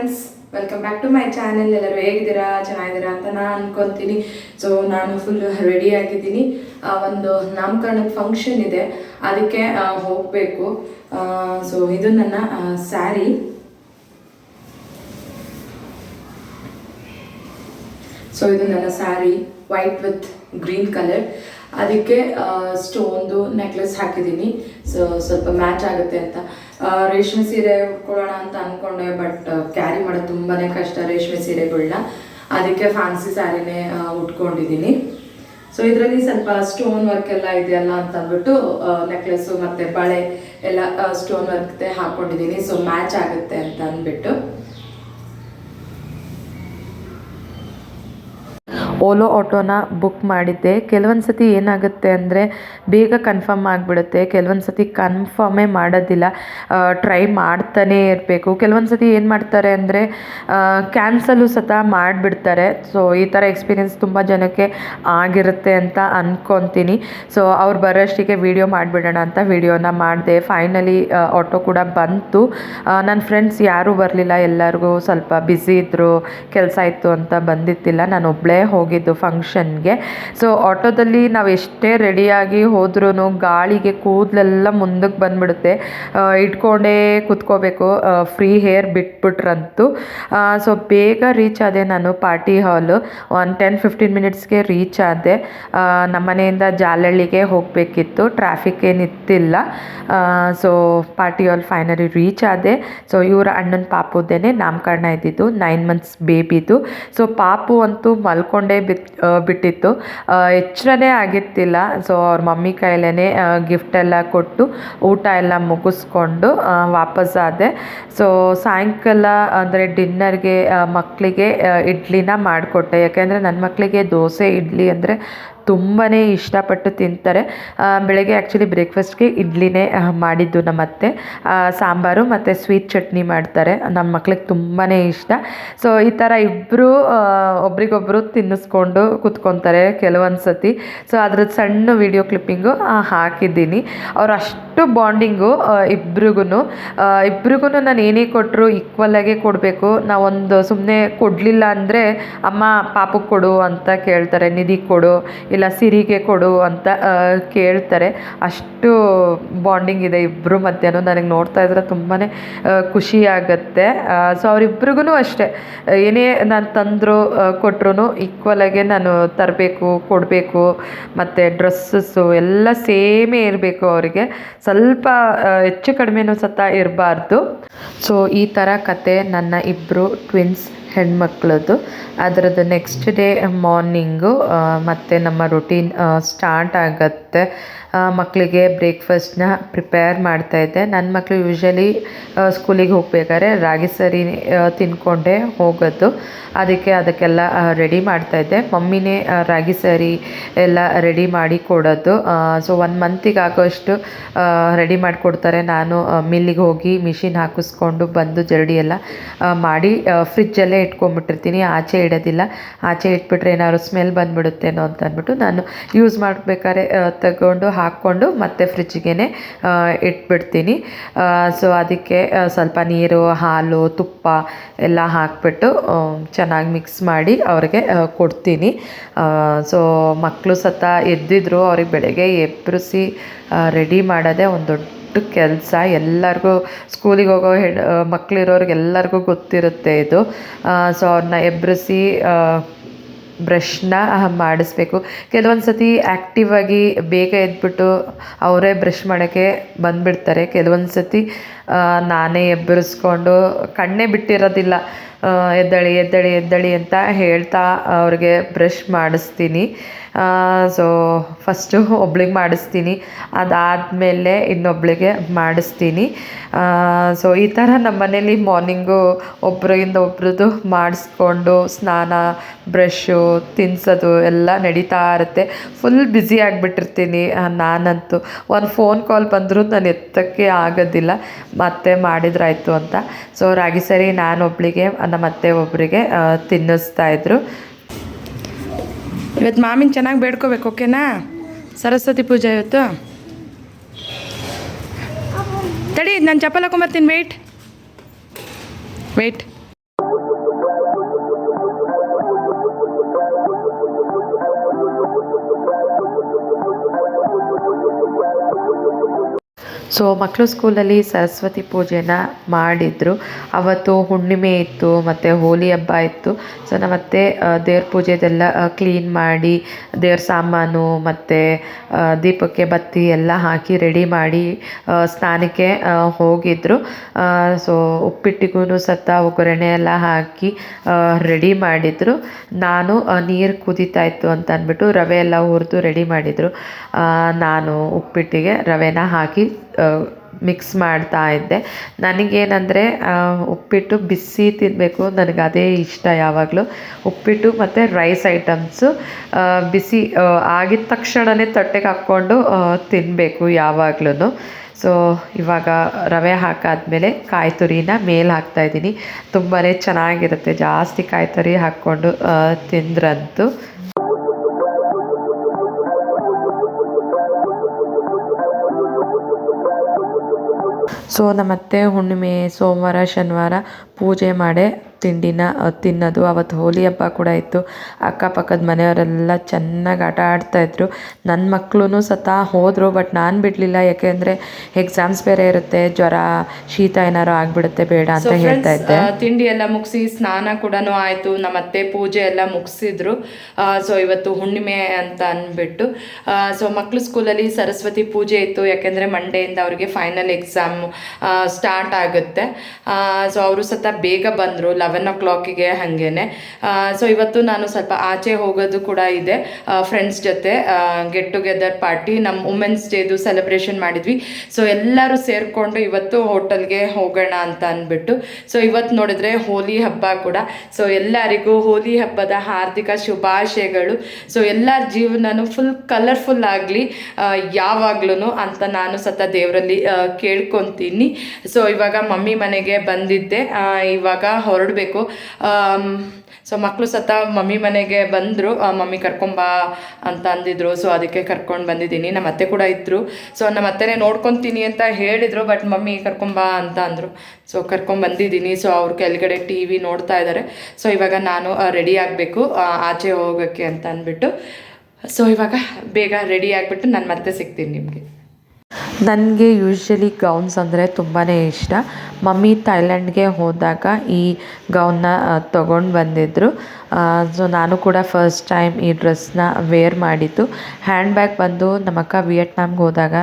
Friends welcome back to my channel ಎಲ್ಲರೂ ಹೇಗಿದ್ದೀರಾ? ಚೆನ್ನಾಗಿದ್ದೀರಾ ಅಂತ ನಾನು ಅನ್ಕೊಂತೀನಿ. ಸೊ ನಾನು ಫುಲ್ ರೆಡಿ ಆಗಿದ್ದೀನಿ. ಒಂದು ನಾಮಕರಣದ ಫಂಕ್ಷನ್ ಇದೆ. ಅದಕ್ಕೆ ಹೋಗಬೇಕು. ಸೊ ಇದು ನನ್ನ ಸ್ಯಾರಿ ಸೊ ಇದು ನನ್ನ sari white with green colour ಅದಕ್ಕೆ ಸ್ಟೋನ್ದು ನೆಕ್ಲೆಸ್ ಹಾಕಿದ್ದೀನಿ. ಸೊ ಸ್ವಲ್ಪ ಮ್ಯಾಚ್ ಆಗುತ್ತೆ ಅಂತ. ರೇಷ್ಮೆ ಸೀರೆ ಉಟ್ಕೊಳ್ಳೋಣ ಅಂತ ಅಂದ್ಕೊಂಡೆ ಬಟ್ ಕ್ಯಾರಿ ಮಾಡೋದು ತುಂಬಾ ಕಷ್ಟ ರೇಷ್ಮೆ ಸೀರೆಗಳನ್ನ ಅದಕ್ಕೆ ಫ್ಯಾನ್ಸಿ ಸ್ಯಾರಿನೇ ಉಟ್ಕೊಂಡಿದ್ದೀನಿ ಸೊ ಇದರಲ್ಲಿ ಸ್ವಲ್ಪ ಸ್ಟೋನ್ ವರ್ಕ್ ಎಲ್ಲ ಇದೆಯಲ್ಲ ಅಂತ ಅಂದ್ಬಿಟ್ಟು ನೆಕ್ಲೆಸ್ಸು ಮತ್ತು ಬಳೆ ಎಲ್ಲ ಸ್ಟೋನ್ ವರ್ಕ್ ಹಾಕ್ಕೊಂಡಿದ್ದೀನಿ ಸೊ ಮ್ಯಾಚ್ ಆಗುತ್ತೆ ಅಂತ ಅಂದ್ಬಿಟ್ಟು. ಓಲೋ ಆಟೋನ ಬುಕ್ ಮಾಡಿದ್ದೆ. ಕೆಲವೊಂದು ಸತಿ ಏನಾಗುತ್ತೆ ಅಂದರೆ ಬೇಗ ಕನ್ಫರ್ಮ್ ಆಗಿಬಿಡುತ್ತೆ. ಕೆಲವೊಂದು ಸತಿ ಕನ್ಫರ್ಮೇ ಮಾಡೋದಿಲ್ಲ. ಟ್ರೈ ಮಾಡ್ತಾನೇ ಇರಬೇಕು. ಕೆಲವೊಂದು ಸತಿ ಏನು ಮಾಡ್ತಾರೆ ಅಂದರೆ ಕ್ಯಾನ್ಸಲು ಸತ ಮಾಡಿಬಿಡ್ತಾರೆ. ಸೊ, ಈ ಥರ ಎಕ್ಸ್ಪೀರಿಯೆನ್ಸ್ ತುಂಬ ಜನಕ್ಕೆ ಆಗಿರುತ್ತೆ ಅಂತ ಅಂದ್ಕೊತೀನಿ ಸೊ, ಅವ್ರು ಬರೋಷ್ಟಿಗೆ ವೀಡಿಯೋ ಮಾಡಿಬಿಡೋಣ ಅಂತ ವೀಡಿಯೋನ ಮಾಡಿದೆ. ಫೈನಲಿ ಆಟೋ ಕೂಡ ಬಂತು. ನನ್ನ ಫ್ರೆಂಡ್ಸ್ ಯಾರೂ ಬರಲಿಲ್ಲ. ಎಲ್ಲರಿಗೂ ಸ್ವಲ್ಪ ಬ್ಯುಸಿ ಇದ್ದರು ಕೆಲಸ ಇತ್ತು ಅಂತ ಬಂದಿತ್ತಿಲ್ಲ ನಾನು ಒಬ್ಬಳೇ ಹೋಗಿದ್ದು ಫಂಕ್ಷನ್ಗೆ. ಸೊ ಆಟೋದಲ್ಲಿ ನಾವು ಎಷ್ಟೇ ರೆಡಿಯಾಗಿ ಹೋದ್ರೂ ಗಾಳಿಗೆ ಕೂದಲೆಲ್ಲ ಮುಂದಕ್ಕೆ ಬಂದ್ಬಿಡುತ್ತೆ. ಇಟ್ಕೊಂಡೇ ಕುತ್ಕೋಬೇಕು. ಫ್ರೀ ಹೇರ್ ಬಿಟ್ಬಿಟ್ರಂತೂ. ಸೊ ಬೇಗ ರೀಚ್ ಆದೆ ನಾನು ಪಾರ್ಟಿ ಹಾಲು ಒಂದು ಟೆನ್ ಫಿಫ್ಟೀನ್ ಮಿನಿಟ್ಸ್ಗೆ ರೀಚ್ ಆದೆ. ನಮ್ಮನೆಯಿಂದ ನಮ್ಮ ಮನೆಯಿಂದ ಜಾಲಹಳ್ಳಿಗೆ ಹೋಗಬೇಕಿತ್ತು. Traffic ಏನಿತ್ತಿಲ್ಲ. So party hall finally reach ಆದೆ. ಸೊ ಇವರ ಅಣ್ಣನ ಪಾಪುದೇನೆ ನಾಮಕರಣ ಇದ್ದಿದ್ದು. ನೈನ್ ಮಂತ್ಸ್ ಬೇಬಿದು ಸೊ ಪಾಪು ಅಂತೂ ಮಲ್ಕೊಂಡೇ ಬಿತ್ ಬಿಟ್ಟಿತ್ತು. ಹೆಚ್ಚರನೇ ಆಗಿತ್ತಿಲ್ಲ ಸೊ ಅವ್ರ ಮಮ್ಮಿ ಕೈಲೇ ಗಿಫ್ಟ್ ಎಲ್ಲ ಕೊಟ್ಟು, ಊಟ ಎಲ್ಲ ಮುಗಿಸ್ಕೊಂಡು ವಾಪಸ್ ಆದೆ. ಸೊ ಸಾಯಂಕಾಲ, ಅಂದರೆ ಡಿನ್ನರ್ಗೆ ಮಕ್ಕಳಿಗೆ ಇಡ್ಲಿನ ಮಾಡಿಕೊಟ್ಟೆ. ಯಾಕೆಂದರೆ ನನ್ನ ಮಕ್ಕಳಿಗೆ ದೋಸೆ, ಇಡ್ಲಿ ಅಂದರೆ ತುಂಬಾ ಇಷ್ಟಪಟ್ಟು ತಿಂತಾರೆ. ಬೆಳಗ್ಗೆ ಆ್ಯಕ್ಚುಲಿ ಬ್ರೇಕ್ಫಾಸ್ಟ್ಗೆ ಇಡ್ಲಿನೇ ಮಾಡಿದ್ದು ನಮ್ಮ ಅತ್ತೆ ಸಾಂಬಾರು ಮತ್ತು ಸ್ವೀಟ್ ಚಟ್ನಿ ಮಾಡ್ತಾರೆ. ನಮ್ಮ ಮಕ್ಳಿಗೆ ತುಂಬಾ ಇಷ್ಟ. ಸೊ ಈ ಥರ ಇಬ್ಬರು ಒಬ್ರಿಗೊಬ್ಬರು ತಿನ್ನಿಸ್ಕೊಂಡು ಕೂತ್ಕೊತಾರೆ ಕೆಲವೊಂದು ಸತಿ ಸೊ ಅದ್ರದ್ದು ಸಣ್ಣ ವಿಡಿಯೋ ಕ್ಲಿಪ್ಪಿಂಗು ಹಾಕಿದ್ದೀನಿ. ಅವ್ರು ಅಷ್ಟು ಬಾಂಡಿಂಗು ಇಬ್ರಿಗೂ ಇಬ್ರಿಗೂ ನಾನು ಏನೇ ಕೊಟ್ಟರು ಈಕ್ವಲಾಗೆ ಕೊಡಬೇಕು. ನಾವೊಂದು ಸುಮ್ಮನೆ ಕೊಡಲಿಲ್ಲ ಅಂದರೆ, ಅಮ್ಮ ಪಾಪಕ್ಕೆ ಕೊಡು ಅಂತ ಕೇಳ್ತಾರೆ. ನಿಧಿ ಕೊಡು. ಇಲ್ಲ ಸಿರಿಗೆ ಕೊಡು ಅಂತ ಕೇಳ್ತಾರೆ. ಅಷ್ಟು ಬಾಂಡಿಂಗ್ ಇದೆ ಇಬ್ಬರು ಮಧ್ಯನೂ ನನಗೆ ನೋಡ್ತಾ ಇದ್ರೆ ತುಂಬಾ ಖುಷಿ ಆಗುತ್ತೆ. ಸೊ ಅವರಿಬ್ರಿಗೂ ಅಷ್ಟೇ. ಏನೇ ನಾನು ತಂದರು ಕೊಟ್ಟರು ಈಕ್ವಲಾಗೆ ನಾನು ತರಬೇಕು, ಕೊಡಬೇಕು, ಮತ್ತು ಡ್ರೆಸ್ಸಸ್ಸು ಎಲ್ಲ ಸೇಮೇ ಇರಬೇಕು ಅವರಿಗೆ. ಸ್ವಲ್ಪ ಹೆಚ್ಚು ಕಡಿಮೆನೂ ಸತ ಇರಬಾರ್ದು. ಸೊ ಈ ಥರ ಕತೆ ನನ್ನ ಇಬ್ಬರು ಟ್ವಿನ್ಸ್ ಹೆಣ್ಮಕ್ಳದ್ದು. ಅದರದ್ದು ನೆಕ್ಸ್ಟ್ ಡೇ ಮಾರ್ನಿಂಗು ಮತ್ತು ನಮ್ಮ ರೊಟೀನ್ ಸ್ಟಾರ್ಟ್ ಆಗುತ್ತೆ. ಮಕ್ಕಳಿಗೆ ಬ್ರೇಕ್ಫಾಸ್ಟ್ನ ಪ್ರಿಪೇರ್ ಮಾಡ್ತಾಯಿದ್ದೆ ನನ್ನ ಮಕ್ಕಳು ಯೂಶ್ವಲಿ ಸ್ಕೂಲಿಗೆ ಹೋಗ್ಬೇಕಾದ್ರೆ ರಾಗಿ ಸರಿ ತಿನ್ಕೊಂಡೆ ಹೋಗೋದು. ಅದಕ್ಕೆ ಅದಕ್ಕೆಲ್ಲ ರೆಡಿ ಮಾಡ್ತಾಯಿದ್ದೆ ಮಮ್ಮಿನೇ ಆ, ರಾಗಿ ಸರಿ ಎಲ್ಲ ರೆಡಿ ಮಾಡಿ ಕೊಡೋದು. ಸೊ ಒನ್ ಮಂತಿಗೆ ಆಗೋಷ್ಟು ರೆಡಿ ಮಾಡಿಕೊಡ್ತಾರೆ. ನಾನು ಮಿಲ್ಲಿಗೆ ಹೋಗಿ ಮಿಷಿನ್ ಹಾಕಿಸ್ಕೊಂಡು ಬಂದು ಜರಡಿ ಎಲ್ಲ ಮಾಡಿ ಫ್ರಿಜ್ಜಲ್ಲೇ ಇಟ್ಕೊಂಡ್ಬಿಟ್ಟಿರ್ತೀನಿ. ಆಚೆ ಇಡೋದಿಲ್ಲ. ಆಚೆ ಇಟ್ಬಿಟ್ರೆ ಏನಾದ್ರು ಸ್ಮೆಲ್ ಬಂದ್ಬಿಡುತ್ತೇನೋ ಅಂತ ಅಂದ್ಬಿಟ್ಟು ನಾನು ಯೂಸ್ ಮಾಡಬೇಕಾದ್ರೆ ತಗೊಂಡು ಹಾಕ್ಕೊಂಡು ಮತ್ತೆ ಫ್ರಿಜ್ಜಿಗೆ ಇಟ್ಬಿಡ್ತೀನಿ. ಸೊ ಅದಕ್ಕೆ ಸ್ವಲ್ಪ ನೀರು, ಹಾಲು, ತುಪ್ಪ ಎಲ್ಲ ಹಾಕ್ಬಿಟ್ಟು ಚೆನ್ನಾಗಿ ಮಿಕ್ಸ್ ಮಾಡಿ ಅವ್ರಿಗೆ ಕೊಡ್ತೀನಿ. ಸೊ ಮಕ್ಕಳು ಸತ ಎದ್ದಿದ್ರು ಅವ್ರಿಗೆ ಬೆಳಗ್ಗೆ ಎಬ್ಬರಿಸಿ ರೆಡಿ ಮಾಡೋದೇ ಒಂದು ದೊಡ್ಡ ಕೆಲಸ. ಎಲ್ಲರಿಗೂ ಸ್ಕೂಲಿಗೆ ಹೋಗೋ ಹೆಣ್ಣು ಮಕ್ಕಳಿರೋರಿಗೆಲ್ಲರಿಗೂ ಗೊತ್ತಿರುತ್ತೆ ಇದು. ಸೊ ಅವ್ರನ್ನ ಎಬ್ಬರಿಸಿ ಬ್ರಷ್ನ ಮಾಡಿಸ್ಬೇಕು. ಕೆಲವೊಂದು ಸತಿ ಆ್ಯಕ್ಟಿವ್ ಆಗಿ ಬೇಗ ಎದ್ಬಿಟ್ಟು ಅವರೇ ಬ್ರಷ್ ಮಾಡೋಕ್ಕೆ ಬಂದುಬಿಡ್ತಾರೆ. ಕೆಲವೊಂದು ಸತಿ ನಾನೇ ಎಬ್ಬರಿಸ್ಕೊಂಡು ಕಣ್ಣೇ ಬಿಟ್ಟಿರೋದಿಲ್ಲ. ಎದ್ದಳಿ ಎದ್ದಳಿ ಎದ್ದಳಿ ಅಂತ ಹೇಳ್ತಾ ಅವ್ರಿಗೆ ಬ್ರಷ್ ಮಾಡಿಸ್ತೀನಿ. ಸೊ ಫಸ್ಟು ಒಬ್ಳಿಗೆ ಮಾಡಿಸ್ತೀನಿ. ಅದಾದಮೇಲೆ ಇನ್ನೊಬ್ಳಿಗೆ ಮಾಡಿಸ್ತೀನಿ. ಸೊ ಈ ಥರ ನಮ್ಮ ಮನೇಲಿ ಮಾರ್ನಿಂಗು ಒಬ್ಬರಿಂದ ಒಬ್ರದ್ದು ಮಾಡಿಸ್ಕೊಂಡು ಸ್ನಾನ ಬ್ರಷ್ಷು ತಿನ್ಸೋದು ಎಲ್ಲ ನಡೀತಾ ಇರುತ್ತೆ. ಫುಲ್ ಬ್ಯುಸಿ ಆಗಿಬಿಟ್ಟಿರ್ತೀನಿ. ನಾನಂತೂ ಒಂದು ಫೋನ್ ಕಾಲ್ ಬಂದರೂ ನಾನು ಎತ್ತಕ್ಕೆ ಆಗೋದಿಲ್ಲ. ಮತ್ತೆ ಮಾಡಿದ್ರಾಯ್ತು ಅಂತ. ಸೊ ರಾಗಿ ಸರಿ ನಾನೊಬ್ಳಿಗೆ ನಮ್ಮ ಅತ್ತೆ ಒಬ್ಬರಿಗೆ ತಿನ್ನಿಸ್ತಾ ಇದ್ರು. ಇವತ್ತು ಮಾಮಿನ ಚೆನ್ನಾಗಿ ಬೇಡ್ಕೋಬೇಕು ಓಕೆನಾ? ಸರಸ್ವತಿ ಪೂಜೆ ಇವತ್ತು? ತಡಿ ನಾನು ಚಪ್ಪಲ್ ಹಾಕೊಂಬರ್ತೀನಿ ವೆಯ್ಟ್ ವೆಯ್ಟ್ ಸೊ ಮಕ್ಕಳು ಸ್ಕೂಲಲ್ಲಿ ಸರಸ್ವತಿ ಪೂಜೆನ ಮಾಡಿದರು. ಅವತ್ತು ಹುಣ್ಣಿಮೆ ಇತ್ತು, ಮತ್ತು ಹೋಲಿ ಹಬ್ಬ ಇತ್ತು. ಸೊ ಮತ್ತೆ ದೇವ್ರ ಪೂಜೆದೆಲ್ಲ ಕ್ಲೀನ್ ಮಾಡಿ, ದೇವ್ರ ಸಾಮಾನು, ಮತ್ತು ದೀಪಕ್ಕೆ ಬತ್ತಿ ಎಲ್ಲ ಹಾಕಿ ರೆಡಿ ಮಾಡಿ ಸ್ನಾನಕ್ಕೆ ಹೋಗಿದ್ದರು ಸೊ ಉಪ್ಪಿಟ್ಟಿಗೂ ಸತ್ತ, ಒಗ್ಗರಣೆ ಎಲ್ಲ ಹಾಕಿ ರೆಡಿ ಮಾಡಿದರು. ನಾನು ನೀರು ಕುದೀತಾ ಇತ್ತು ಅಂತ ಅಂದ್ಬಿಟ್ಟು ರವೆ ಎಲ್ಲ ಹುರಿದು ರೆಡಿ ಮಾಡಿದರು. ನಾನು ಉಪ್ಪಿಟ್ಟಿಗೆ ರವೆನ ಹಾಕಿ ಮಿಕ್ಸ್ ಮಾಡ್ತಾ ಇದ್ದೆ. ನನಗೇನಂದರೆ ಉಪ್ಪಿಟ್ಟು ಬಿಸಿ ತಿನ್ನಬೇಕು ನನಗೆ ಅದೇ ಇಷ್ಟ ಯಾವಾಗಲೂ. ಉಪ್ಪಿಟ್ಟು ಮತ್ತು ರೈಸ್ ಐಟಮ್ಸು ಬಿಸಿ ಆಗಿದ ತಕ್ಷಣವೇ ತಟ್ಟೆಗೆ ಹಾಕ್ಕೊಂಡು ತಿನ್ನಬೇಕು ಯಾವಾಗ್ಲೂ ಸೊ ಇವಾಗ ರವೆ ಹಾಕಾದ್ಮೇಲೆ ಕಾಯಿ ತುರಿನ ಮೇಲೆ ಹಾಕ್ತಾಯಿದ್ದೀನಿ ತುಂಬಾ ಚೆನ್ನಾಗಿರುತ್ತೆ. ಜಾಸ್ತಿ ಕಾಯಿ ತುರಿ ಹಾಕ್ಕೊಂಡು ತಿಂದ್ರಂತೂ. ಸೊ ಮತ್ತೆ ಹುಣ್ಣಿಮೆ ಸೋಮವಾರ ಶನಿವಾರ ಪೂಜೆ ಮಾಡೇ ತಿಂಡಿನ ತಿನ್ನೋದು. ಅವತ್ತು ಹೋಲಿ ಹಬ್ಬ ಕೂಡ ಇತ್ತು. ಅಕ್ಕಪಕ್ಕದ ಮನೆಯವರೆಲ್ಲ ಚೆನ್ನಾಗಿ ಆಟ ಆಡ್ತಾಯಿದ್ರು ನನ್ನ ಮಕ್ಕಳು ಸತ ಹೋದರು ಬಟ್ ನಾನು ಬಿಡಲಿಲ್ಲ. ಯಾಕೆಂದರೆ ಎಕ್ಸಾಮ್ಸ್ ಬೇರೆ ಇರುತ್ತೆ. ಜ್ವರ ಶೀತ ಏನಾರು ಆಗಿಬಿಡುತ್ತೆ ಬೇಡ ಅಂತ ಹೇಳ್ತಾ ಇದ್ದೆ. ತಿಂಡಿ ಎಲ್ಲ ಮುಗಿಸಿ ಸ್ನಾನ ಕೂಡ ಆಯಿತು. ನಮ್ಮ ಅತ್ತೆ ಪೂಜೆ ಎಲ್ಲ ಮುಗಿಸಿದ್ರು. ಸೊ ಇವತ್ತು ಹುಣ್ಣಿಮೆ ಅಂತ ಅಂದ್ಬಿಟ್ಟು ಸೊ ಮಕ್ಕಳು ಸ್ಕೂಲಲ್ಲಿ ಸರಸ್ವತಿ ಪೂಜೆ ಇತ್ತು. ಯಾಕೆಂದರೆ ಮಂಡೆಯಿಂದ ಅವರಿಗೆ ಫೈನಲ್ ಎಕ್ಸಾಮ್ ಸ್ಟಾರ್ಟ್ ಆಗುತ್ತೆ. ಸೊ ಅವರು ಸತ ಬೇಗ ಬಂದರು. ಲೆವೆನ್ ಓ ಕ್ಲಾಕಿಗೆ ಹಾಗೇನೆ. ಸೊ ಇವತ್ತು ನಾನು ಸ್ವಲ್ಪ ಆಚೆ ಹೋಗೋದು ಕೂಡ ಇದೆ. ಫ್ರೆಂಡ್ಸ್ ಜೊತೆ ಗೆಟ್ ಟುಗೆದರ್ ಪಾರ್ಟಿ ನಮ್ಮ ವುಮೆನ್ಸ್ ಡೇದು ಸೆಲೆಬ್ರೇಷನ್ ಮಾಡಿದ್ವಿ. ಸೊ ಎಲ್ಲರೂ ಸೇರಿಕೊಂಡು ಇವತ್ತು ಹೋಟೆಲ್ಗೆ ಹೋಗೋಣ ಅಂತ ಅಂದ್ಬಿಟ್ಟು ಸೊ ಇವತ್ತು ನೋಡಿದ್ರೆ ಹೋಲಿ ಹಬ್ಬ ಕೂಡ. ಸೊ ಎಲ್ಲರಿಗೂ ಹೋಲಿ ಹಬ್ಬದ ಹಾರ್ದಿಕ ಶುಭಾಶಯಗಳು. ಸೊ ಎಲ್ಲರ ಜೀವನನೂ ಫುಲ್ ಕಲರ್ಫುಲ್ ಆಗಲಿ ಯಾವಾಗ್ಲೂ ಅಂತ ನಾನು ಸತ ದೇವರಲ್ಲಿ ಕೇಳ್ಕೊತೀನಿ. ಸೊ ಇವಾಗ ಮಮ್ಮಿ ಮನೆಗೆ ಬಂದಿದ್ದೆ. ಇವಾಗ ಹೊರಡಬೇಕು ಸೊ ಮಕ್ಕಳು ಸತ ಮಮ್ಮಿ ಮನೆಗೆ ಬಂದರು. ಮಮ್ಮಿ ಕರ್ಕೊಂಬಾ ಅಂತ ಅಂದಿದ್ರು. ಸೊ ಅದಕ್ಕೆ ಕರ್ಕೊಂಡು ಬಂದಿದ್ದೀನಿ. ನಮ್ಮ ಅತ್ತೆ ಕೂಡ ಇದ್ದರು ಸೊ ನಮ್ಮ ಅತ್ತೆನೇ ನೋಡ್ಕೊತೀನಿ ಅಂತ ಹೇಳಿದರು ಬಟ್ ಮಮ್ಮಿ ಕರ್ಕೊಂಬಾ ಅಂತ ಅಂದರು. ಸೊ ಕರ್ಕೊಂಡು ಬಂದಿದ್ದೀನಿ. ಸೊ ಅವ್ರ ಕೆಳಗಡೆ ಟಿ ವಿ ನೋಡ್ತಾ ಇದ್ದಾರೆ ಸೊ ಇವಾಗ ನಾನು ರೆಡಿ ಆಗಬೇಕು. ಆಚೆ ಹೋಗೋಕ್ಕೆ ಅಂತ ಅಂದ್ಬಿಟ್ಟು. ಸೊ ಇವಾಗ ಬೇಗ ರೆಡಿ ಆಗಿಬಿಟ್ಟು ನಾನು ಮತ್ತೆ ಸಿಗ್ತೀನಿ ನಿಮಗೆ. ನನಗೆ ಯೂಶ್ವಲಿ ಗೌನ್ಸ್ ಅಂದರೆ ತುಂಬಾ ಇಷ್ಟ. ಮಮ್ಮಿ ಥೈಲ್ಯಾಂಡ್ಗೆ ಹೋದಾಗ ಈ ಗೌನ್ನ ತೊಗೊಂಡು ಬಂದಿದ್ದರು ಸೊ ನಾನು ಕೂಡ ಫಸ್ಟ್ ಟೈಮ್ ಈ ಡ್ರೆಸ್ನ ವೇರ್ ಮಾಡಿದ್ದು. ಹ್ಯಾಂಡ್ ಬ್ಯಾಗ್ ಬಂದು ನಮ್ಮಕ್ಕ ವಿಯೆಟ್ನಾಮ್ಗೆ ಹೋದಾಗ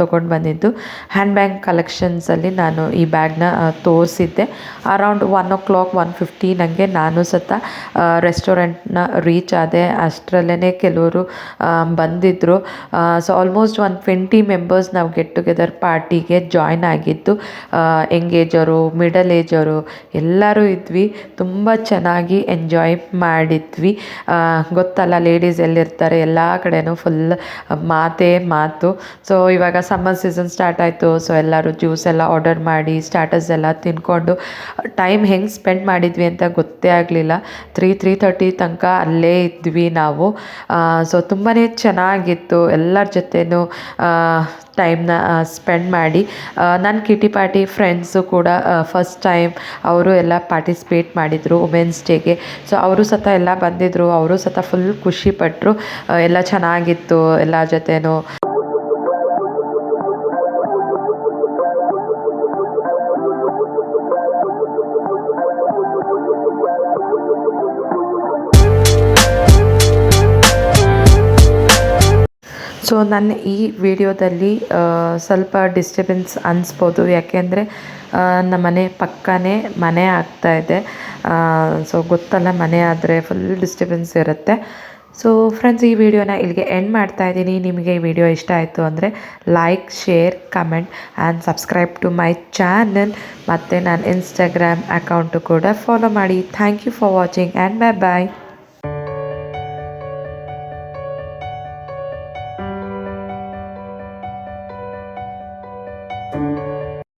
ತೊಗೊಂಡು ಬಂದಿದ್ದು. ಹ್ಯಾಂಡ್ ಬ್ಯಾಗ್ ಕಲೆಕ್ಷನ್ಸಲ್ಲಿ ನಾನು ಈ ಬ್ಯಾಗ್ನ ತೋರಿಸಿದ್ದೆ. Around one o'clock one fifty ನನಗೆ ನಾನು ಸತ ರೆಸ್ಟೋರೆಂಟ್ನ ರೀಚ್ ಆದೆ. ಅಷ್ಟರಲ್ಲೇ ಕೆಲವರು ಬಂದಿದ್ದರು ಸೊ ಆಲ್ಮೋಸ್ಟ್ ಒಂದು ಟ್ವೆಂಟಿ ಮೆಂಬರ್ಸ್ ನಾವು ಗೆಟ್ ಟುಗೆದರ್ ಪಾರ್ಟಿಗೆ ಜಾಯ್ನ್ ಆಗಿದ್ದು. ಎಂಗೇಜರು ಮಿಡಲ್ ಏಜರು ಎಲ್ಲರೂ ಇದ್ವಿ. ತುಂಬ ಚೆನ್ನಾಗಿ ಎಂಜಾಯ್ ಮಾಡಿದ್ವಿ. ಗೊತ್ತಲ್ಲ ಲೇಡೀಸ್ ಎಲ್ಲಿರ್ತಾರೆ, ಎಲ್ಲ ಕಡೆಯೂ ಫುಲ್ ಮಾತೇ ಮಾತು. ಸೊ ಇವಾಗ ಸಮ್ಮರ್ ಸೀಸನ್ ಸ್ಟಾರ್ಟ್ ಆಯಿತು. ಸೊ ಎಲ್ಲರೂ ಜ್ಯೂಸ್ ಎಲ್ಲ ಆರ್ಡರ್ ಮಾಡಿ ಸ್ಟಾಟಸ್ ಎಲ್ಲ ತಿನ್ಕೊಂಡು ಟೈಮ್ ಹೆಂಗೆ ಸ್ಪೆಂಡ್ ಮಾಡಿದ್ವಿ ಅಂತ ಗೊತ್ತೇ ಆಗಲಿಲ್ಲ. ತ್ರೀ ತ್ರೀ ತರ್ಟಿ ತನಕ ಅಲ್ಲೇ ಇದ್ವಿ ನಾವು. ಸೊ ತುಂಬಾ ಚೆನ್ನಾಗಿತ್ತು. ಎಲ್ಲರ ಜೊತೆನೂ ಟೈಮ್ನ ಸ್ಪೆಂಡ್ ಮಾಡಿ ನನ್ನ ಕಿಟಿ ಪಾರ್ಟಿ ಫ್ರೆಂಡ್ಸು ಕೂಡ ಫಸ್ಟ್ ಟೈಮ್ ಅವರು ಎಲ್ಲ ಪಾರ್ಟಿಸಿಪೇಟ್ ಮಾಡಿದರು ವುಮೆನ್ಸ್ ಡೇಗೆ ಸೊ ಅವರು ಸತ ಎಲ್ಲ ಬಂದಿದ್ದರು ಅವರು ಸತ ಫುಲ್ ಖುಷಿಪಟ್ಟರು ಎಲ್ಲ ಚೆನ್ನಾಗಿತ್ತು, ಎಲ್ಲ ಜೊತೆನೂ. ಸೊ ನನ್ನ ಈ ವಿಡಿಯೋದಲ್ಲಿ ಸ್ವಲ್ಪ ಡಿಸ್ಟರ್ಬೆನ್ಸ್ ಅನಿಸ್ಬೋದು. ಯಾಕೆಂದರೆ ನಮ್ಮ ಮನೆ ಪಕ್ಕನೇ ಮನೆ ಆಗ್ತಾ ಇದೆ. ಸೊ ಗೊತ್ತಲ್ಲ, ಮನೆ ಆದರೆ ಫುಲ್ ಡಿಸ್ಟರ್ಬೆನ್ಸ್ ಇರುತ್ತೆ. ಸೊ ಫ್ರೆಂಡ್ಸ್ ಈ ವಿಡಿಯೋನ ಇಲ್ಲಿಗೆ ಎಂಡ್ ಮಾಡ್ತಾ ಇದ್ದೀನಿ. ನಿಮಗೆ ಈ ವಿಡಿಯೋ ಇಷ್ಟ ಆಯಿತು ಅಂದರೆ like share comment and subscribe to my channel ಮತ್ತು, ನನ್ನ ಇನ್ಸ್ಟಾಗ್ರಾಮ್ ಅಕೌಂಟು ಕೂಡ ಫಾಲೋ ಮಾಡಿ. Thank you for watching and bye bye